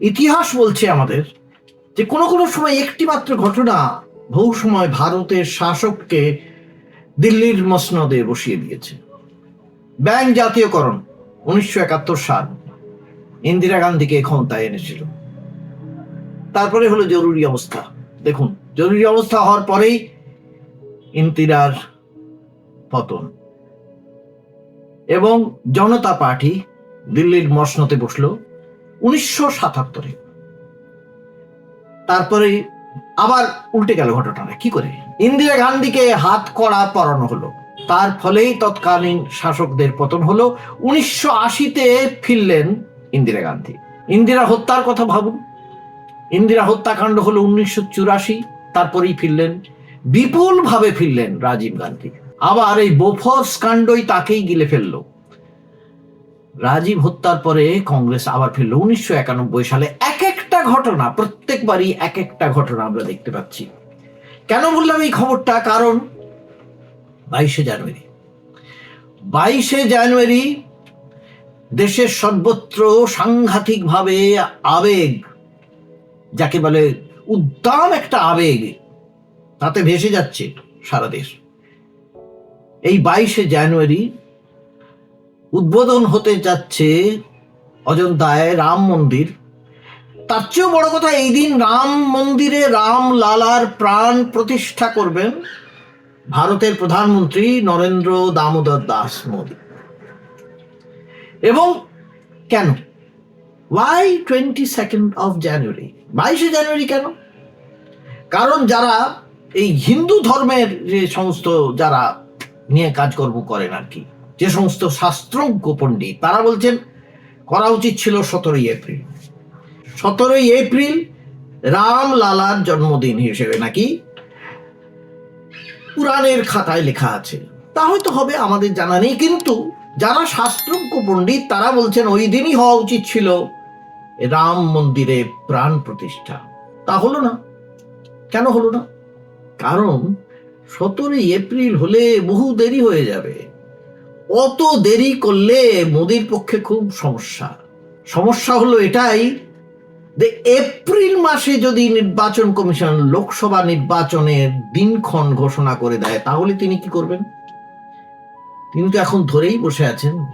ইতিহাস বলছে আমাদের যে কোনো কোনো সময় একটি মাত্র ঘটনা বহু সময় ভারতের শাসককে দিল্লির মসনদে বসিয়ে দিয়েছে। ব্যাংক জাতীয়করণ, উনিশশো একাত্তর সাল। ইন্দিরা গান্ধীকে ক্ষমতায় এনেছিল। তারপরে হলো জরুরি অবস্থা। দেখুন, জরুরি অবস্থা হওয়ার পরেই ইন্দিরার পতন। এবং জনতা পার্টি দিল্লির মসনতে বসল। উনিশশো তারপরে আবার উল্টে গেল ঘটনাটা। কি করে? ইন্দিরা গান্ধীকে হাত কড়া পরানো হলো। তার ফলেই তৎকালীন শাসকদের পতন হলো। উনিশশো আশিতে ফিরলেন ইন্দিরা গান্ধী। ইন্দিরা হত্যার কথা ভাবুন। ইন্দিরা হত্যাকাণ্ড হলো উনিশশো চুরাশি। তারপরেই ফিরলেন। বিপুল ভাবে ফিরলেন রাজীব গান্ধী। আবার এই বোফর্স কাণ্ডই তাকেই গিলে ফেলল। রাজীব হত্যার পরে কংগ্রেস আবার ফিরল। উনিশশো একানব্বই সালে এক একটা ঘটনা, প্রত্যেকবারই এক একটা ঘটনা আমরা দেখতে পাচ্ছি। কেন বললাম এই খবরটা? কারণ বাইশে জানুয়ারি। বাইশে জানুয়ারি দেশের সর্বত্র সাংঘাতিকভাবে আবেগ, যাকে বলে উদ্দাম একটা আবেগ, তাতে ভেসে যাচ্ছে সারা দেশ। এই বাইশে জানুয়ারি উদ্বোধন হতে যাচ্ছে অযোধ্যায় রাম মন্দির। তার চেয়েও বড় কথা, এই দিন রাম মন্দিরে রাম লালার প্রাণ প্রতিষ্ঠা করবেন ভারতের প্রধানমন্ত্রী নরেন্দ্র দামোদর দাস মোদী। এবং কেন? Why twenty second of January বাইশে জানুয়ারি কেন? কারণ যারা এই হিন্দু ধর্মের যে সমস্ত যারা নিয়ে কাজকর্ম করেন আর কি যে সমস্ত শাস্ত্রজ্ঞ পণ্ডিত, তারা বলছেন, করা উচিত ছিল সতেরোই এপ্রিল। সতেরোই এপ্রিল রাম লালার জন্মদিন হিসেবে নাকি পুরাণের খাতায় লেখা আছে। তা হয়তো হবে, আমাদের জানা নেই, কিন্তু যারা শাস্ত্রজ্ঞ পণ্ডিত, তারা বলছেন ওই দিনই হওয়া উচিত ছিল রাম মন্দিরে প্রাণ প্রতিষ্ঠা। তা হলো না। কেন হলো না? কারণ সতেরোই এপ্রিল হলে বহু দেরি হয়ে যাবে। অত দেরি করলে মোদির পক্ষে খুব সমস্যা। সমস্যা হলো এটাই যে এপ্রিল মাসে যদি নির্বাচন কমিশন লোকসভা নির্বাচনের দিনক্ষণ ঘোষণা করে দেয়, তাহলে তিনি কি করবেন? তিনি তো এখন ধরেই বসে আছেন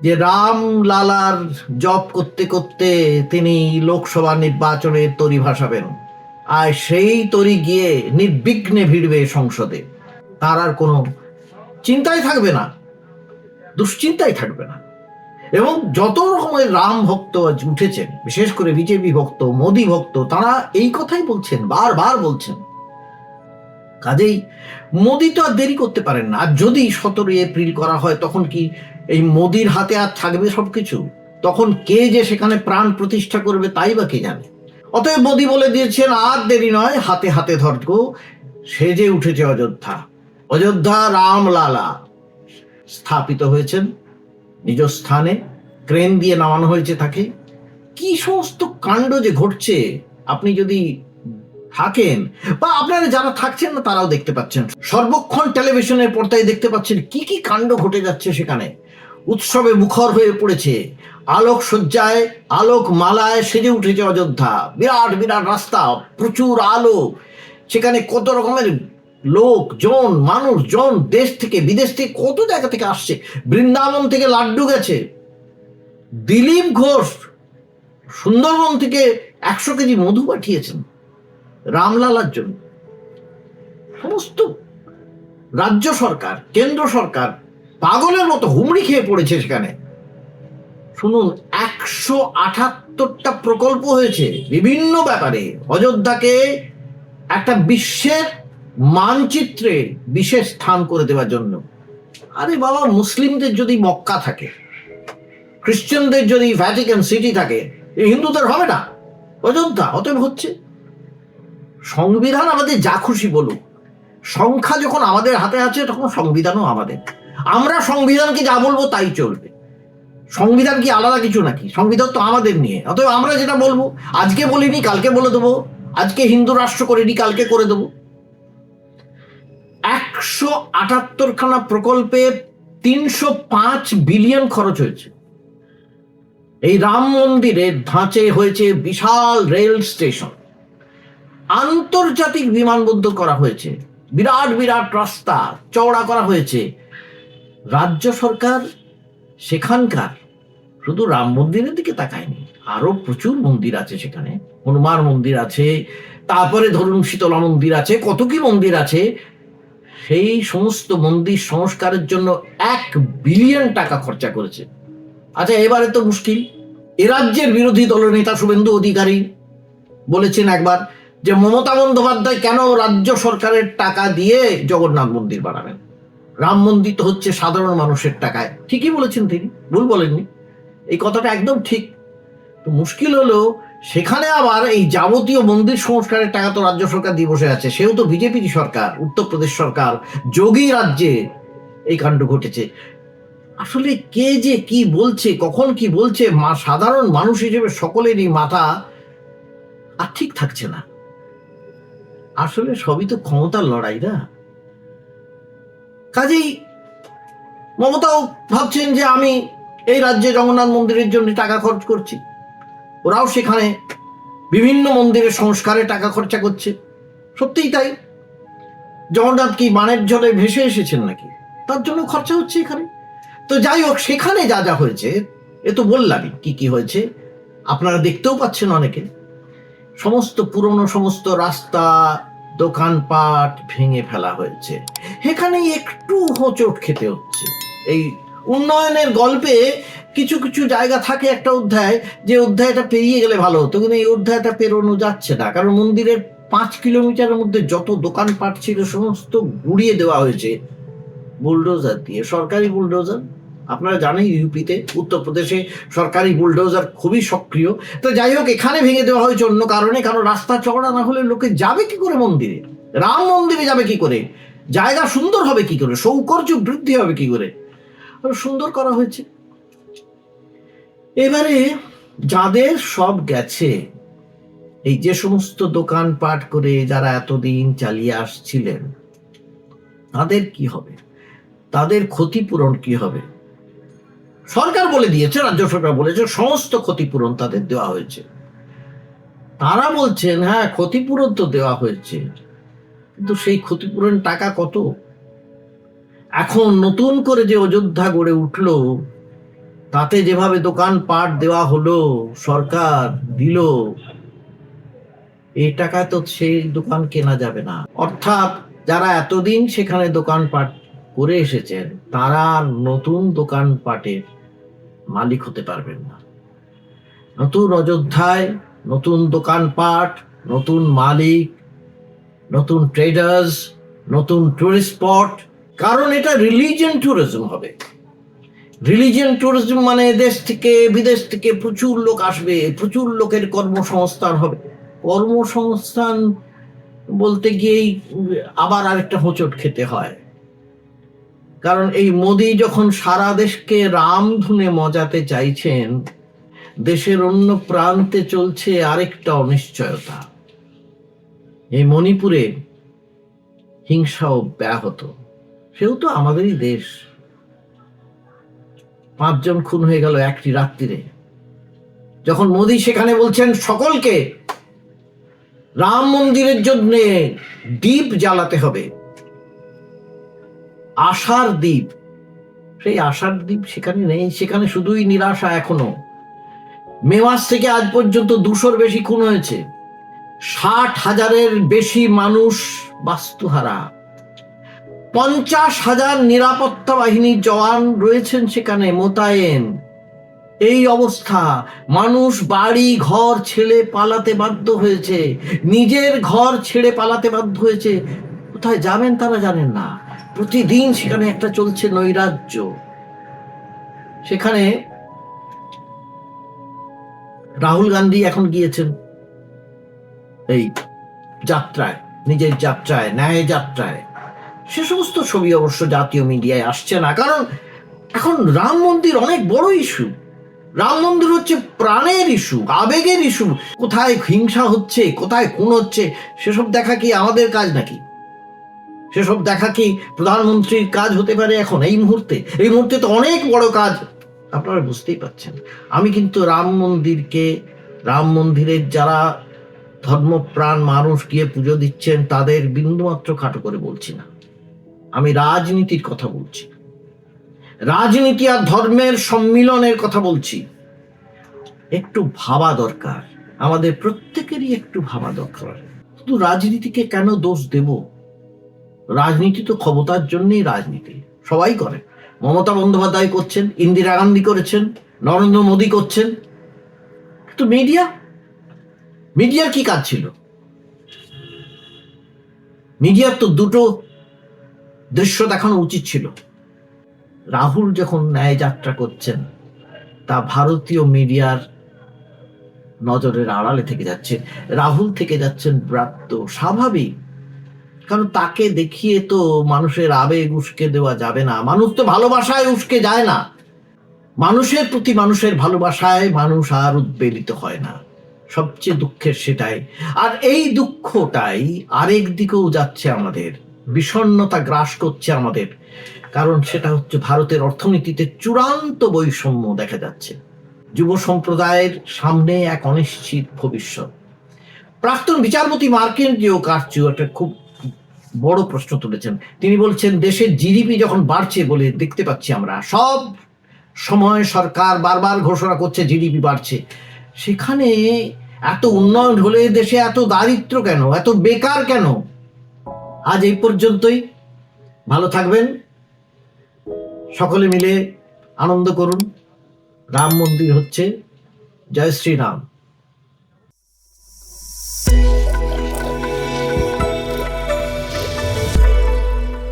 যে রাম লালার জব করতে করতে তিনি লোকসভা নির্বাচনের তরি ভাসাবেন আর সেই তরি গিয়ে নির্বিঘ্নে ভিড়বে সংসদে। তার আর কোনো চিন্তাই থাকবে না। দুশ্চিন্তাই থাকবে না। এবং যত রকমের রাম ভক্ত আজ উঠেছেন, বিশেষ করে বিজেপি ভক্ত, মোদী ভক্ত, তারা এই কথাই বলছেন, বারবার বলছেন। কাজেই মোদী তো আর দেরি করতে পারেন না। আর যদি সতেরোই এপ্রিল করা হয়, তখন কি এই মোদির হাতে আর থাকবে সবকিছু? তখন কে যে সেখানে প্রাণ প্রতিষ্ঠা করবে, তাই বা কে জানে? অতএব মোদী বলে দিয়েছেন, আর দেরি নয়, হাতে হাতে ধর্গ সেজে উঠেছে অযোধ্যা। অযোধ্যা রামলালা। স্থাপিত হয়েছেন। নিজ স্থানে ক্রেন দিয়ে নামানো হয়েছে তাকে। কি সমস্ত কাণ্ড যে ঘটছে, আপনি যদি থাকেন, বা আপনারা যারা থাকছেন না, তারাও দেখতে পাচ্ছেন। সর্বক্ষণ টেলিভিশনের পর্দায় দেখতে পাচ্ছেন কি কি কাণ্ড ঘটে যাচ্ছে সেখানে। উৎসবে মুখর হয়ে পড়েছে। আলোক সজ্জায় আলোক মালায় সেজে উঠেছে অযোধ্যা। বিরাট বিরাট রাস্তা, প্রচুর আলো। সেখানে কত রকমের লোক, জন, মানুষ, জন, দেশ থেকে, বিদেশ থেকে, কত জায়গা থেকে আসছে? বৃন্দাবন থেকে লাড্ডু গেছে। দিলীপ ঘোষ সুন্দরবন থেকে একশো কেজি মধু পাঠিয়েছেন রামলালার জন্য। সমস্ত রাজ্য সরকার, কেন্দ্র সরকার পাগলের মতো হুমড়ি খেয়ে পড়েছে সেখানে। শুনুন, একশো আঠাত্তরটা প্রকল্প হয়েছে বিভিন্ন ব্যাপারে। অযোধ্যাকে একটা বিশ্বের মানচিত্রে বিশেষ স্থান করে দেওয়ার জন্য। আরে বাবা, মুসলিমদের যদি মক্কা থাকে, খ্রিস্টানদের যদি ভ্যাটিকান সিটি থাকে হিন্দুদের হবে না। অযোধ্যা অতএব হচ্ছে সংবিধান আমাদের যা খুশি বলুক। সংখ্যা যখন আমাদের হাতে আছে, তখন সংবিধানও আমাদের। আমরা সংবিধানকে যা বলব তাই চলবে। সংবিধান কি আলাদা কিছু নাকি? সংবিধান তো আমাদের নিয়ে। অতএব আমরা যেটা বলব, আজকে বলিনি, কালকে বলে দেবো। আজকে হিন্দু রাষ্ট্র করিনি, কালকে করে দেবো। একশো আটাত্তরখানা প্রকল্পে তিনশো পাঁচ বিলিয়ন খরচ হয়েছে। এই রাম মন্দিরের ধাঁচে হয়েছে বিশাল রেল স্টেশন। আন্তর্জাতিক বিমানবন্দর করা হয়েছে। বিরাট বিরাট রাস্তা চওড়া করা হয়েছে। রাজ্য সরকার সেখানকার শুধু রাম মন্দিরের দিকে তাকায়নি, আরও প্রচুর মন্দির আছে সেখানে। হনুমান মন্দির আছে, তারপরে ধরুন শীতলা মন্দির আছে, কত কি মন্দির আছে সেই সমস্ত মন্দির সংস্কারের জন্য এক বিলিয়ন টাকা খরচা করেছে। আচ্ছা এবারে তো মুশকিল। এ রাজ্যের বিরোধী দলনেতা শুভেন্দু অধিকারী বলেছেন একবার যে মমতা বন্দ্যোপাধ্যায় কেন রাজ্য সরকারের টাকা দিয়ে জগন্নাথ মন্দির বানাবেন? রাম মন্দির তো হচ্ছে সাধারণ মানুষের টাকায়। ঠিকই বলেছেন তিনি, ভুল বলেননি। এই কথাটা একদম ঠিক। তো মুশকিল হলো সেখানে আবার এই যাবতীয় মন্দির সংস্কারের টাকা তো রাজ্য সরকার দিয়ে বসে আছে। সেও তো বিজেপির সরকার উত্তরপ্রদেশ সরকার, যোগী রাজ্যে এই কাণ্ড ঘটেছে। আসলে কে যে কি বলছে, কখন কি বলছে, মা সাধারণ মানুষ হিসেবে সকলেরই মাথা আর ঠিক থাকছে না। আসলে সবই তো ক্ষমতার লড়াই না। কাজেই মমতাও ভাবছেন যে আমি এই রাজ্যে জগন্নাথ মন্দিরের জন্য টাকা খরচ করছি। ওরাও সেখানে বিভিন্ন মন্দিরের সংস্কারে টাকা খরচা করছে। সত্যিই তাই? জগন্নাথ কি মানের জলে ভেসে এসেছেন নাকি? তার জন্য খরচা হচ্ছে এখানে। তো যাই হোক, সেখানে যা যা হয়েছে, এ তো বললামই কি কি হয়েছে। আপনারা দেখতেও পাচ্ছেন অনেকে। সমস্ত পুরনো সমস্ত রাস্তা, দোকানপাট ভেঙে ফেলা হয়েছে। এখানে একটু হোঁচট খেতে হচ্ছে। এই উন্নয়নের গল্পে কিছু কিছু জায়গা থাকে একটা অধ্যায়, যে অধ্যায়টা পেরিয়ে গেলে ভালো হতো, কিন্তু এই অধ্যায়টা পেরোনো যাচ্ছে না। কারণ মন্দিরের পাঁচ কিলোমিটারের মধ্যে যত দোকানপাট ছিল, সমস্ত গুড়িয়ে দেওয়া হয়েছে বুলডোজার দিয়ে। সরকারি বুলডোজার? আপনারা জানেন ইউপিতে, উত্তরপ্রদেশে সরকারি বুলডোজার খুবই সক্রিয়। তো যাই হোক, এখানে ভেঙে দেওয়া হয়েছে অন্য কারণে, কারণ রাস্তা চওড়া না হলে লোকে যাবে কি করে মন্দিরে? রাম মন্দিরে যাবে কি করে? জায়গা সুন্দর হবে কি করে? সৌকর্য বৃদ্ধি হবে কি করে? সুন্দর করা হয়েছে। এবারে যাদের সব গেছে, এই যে সমস্ত দোকানপাট করে যারা এতদিন চালিয়ে আসছিলেন, তাদের কি হবে? তাদের ক্ষতিপূরণ কি হবে? সরকার বলে দিয়েছে, রাজ্য সরকার বলেছে, সমস্ত ক্ষতিপূরণ তাদের দেওয়া হয়েছে। তারা বলছেন হ্যাঁ ক্ষতিপূরণ তো দেওয়া হয়েছে, কিন্তু সেই ক্ষতিপূরণ টাকা কত? এখন নতুন করে যে অযোধ্যা গড়ে উঠল তাতে যেভাবে দোকান পাট দেওয়া হলো, সরকার দিল, এই টাকায় তো সেই দোকান কেনা যাবে না। অর্থাৎ যারা এতদিন সেখানে দোকানপাট করে এসেছেন, তারা নতুন দোকানপাটের মালিক হতে পারবেন না। নতুন অযোধ্যায় নতুন দোকানপাট নতুন মালিক, নতুন ট্রেডার্স নতুন টুরিস্ট স্পট কারণ এটা রিলিজিয়ান ট্যুরিজম হবে। রিলিজিয়ান ট্যুরিজম মানে দেশ থেকে, বিদেশ থেকে প্রচুর লোক আসবে, প্রচুর লোকের কর্মসংস্থান হবে। কর্মসংস্থান বলতে গিয়েই আবার আরেকটা হোঁচট খেতে হয়। কারণ এই মোদি যখন সারা দেশকে রামধুনে মজাতে চাইছেন, দেশের অন্য প্রান্তে চলছে আরেকটা অনিশ্চয়তা। এই মণিপুরে হিংসাও ব্যাহত। সেও তো আমাদেরই দেশ। পাঁচজন খুন হয়ে গেল একটি রাত্রিরে। যখন মোদি সেখানে বলছেন, সকলকে রাম মন্দিরের জন্য দ্বীপ জ্বালাতে হবে। আশার দ্বীপ। সেই আশার দ্বীপ সেখানে নেই, সেখানে শুধুই নিরাশা এখনও। মে মাস থেকে আজ পর্যন্ত দুশোর বেশি খুন হয়েছে। ষাট হাজারের বেশি মানুষ বাস্তুহারা। পঞ্চাশ হাজার নিরাপত্তা বাহিনীর জওয়ান রয়েছেন সেখানে মোতায়েন। এই অবস্থা, মানুষ বাড়ি, ঘর ছেড়ে পালাতে বাধ্য হয়েছে। নিজের ঘর ছেড়ে পালাতে বাধ্য হয়েছে। কোথায় যাবেন তারা জানেন না। প্রতিদিন সেখানে একটা চলছে নৈরাজ্য। সেখানে রাহুল গান্ধী এখন গিয়েছেন। এই যাত্রায়, নিজের যাত্রায়, ন্যায় যাত্রায়। সে সমস্ত ছবি অবশ্য জাতীয় মিডিয়ায় আসছে না, কারণ এখন রাম মন্দির অনেক বড় ইস্যু রাম মন্দির হচ্ছে প্রাণের ইস্যু আবেগের ইস্যু কোথায় হিংসা হচ্ছে, কোথায় খুন হচ্ছে, সেসব দেখা কি আমাদের কাজ নাকি? সেসব দেখা কি প্রধানমন্ত্রীর কাজ হতে পারে এখন, এই মুহূর্তে? এই মুহূর্তে তো অনেক বড় কাজ। আপনারা বুঝতেই পাচ্ছেন আমি কিন্তু রাম মন্দিরকে, রাম মন্দিরের যারা ধর্মপ্রাণ মানুষ গিয়ে পুজো দিচ্ছেন, তাদের বিন্দুমাত্র খাটো করে বলছি না। আমি রাজনীতির কথা বলছি। রাজনীতি আর ধর্মের সম্মিলনের কথা বলছি। একটু ভাবা দরকার। আমাদের প্রত্যেকেরই একটু ভাবা দরকার। শুধু রাজনীতিকে কেন দোষ দেব? রাজনীতি তো ক্ষমতার জন্যই রাজনীতি। সবাই করে। মমতা বন্দ্যোপাধ্যায় করছেন, ইন্দিরা গান্ধী করেছেন, নরেন্দ্র মোদী করছেন। কিন্তু মিডিয়া? মিডিয়ার কি কাজ ছিল? মিডিয়ার তো দুটো দৃশ্য দেখানো উচিত ছিল। রাহুল যখন ন্যায় যাত্রা করছেন, তা ভারতীয় মিডিয়ার নজরের আড়ালে থেকে যাচ্ছে। রাহুল থেকে যাচ্ছেন ব্রাত্য, স্বাভাবিক। কারণ তাকে দেখিয়ে তো মানুষের আবেগ উস্কে দেওয়া যাবে না। মানুষ তো ভালোবাসায় উস্কে যায় না। মানুষের প্রতি মানুষের ভালোবাসায় মানুষ আর উদ্বেলিত হয় না। সবচেয়ে দুঃখের সেটাই। আর এই দুঃখটাই আরেক দিকেও যাচ্ছে আমাদের। বিষণ্ণতা গ্রাস করছে আমাদের। কারণ সেটা হচ্ছে ভারতের অর্থনীতিতে চূড়ান্ত বৈষম্য দেখা যাচ্ছে। যুব সম্প্রদায়ের সামনে এক অনিশ্চিত ভবিষ্যৎ। প্রাক্তন বিচারপতি মার্কিন জিও কার্চিও একটা খুব বড় প্রশ্ন তুলেছেন। তিনি বলছেন, দেশের জিডিপি যখন বাড়ছে বলে দেখতে পাচ্ছি আমরা, সব সময় সরকার বারবার ঘোষণা করছে জিডিপি বাড়ছে। সেখানে এত উন্নয়ন হলে দেশে এত দারিদ্র কেন? এত বেকার কেন? আজ এই পর্যন্তই। ভালো থাকবেন। সকলে মিলে আনন্দ করুন। রাম মন্দির হচ্ছে। জয় শ্রীরাম।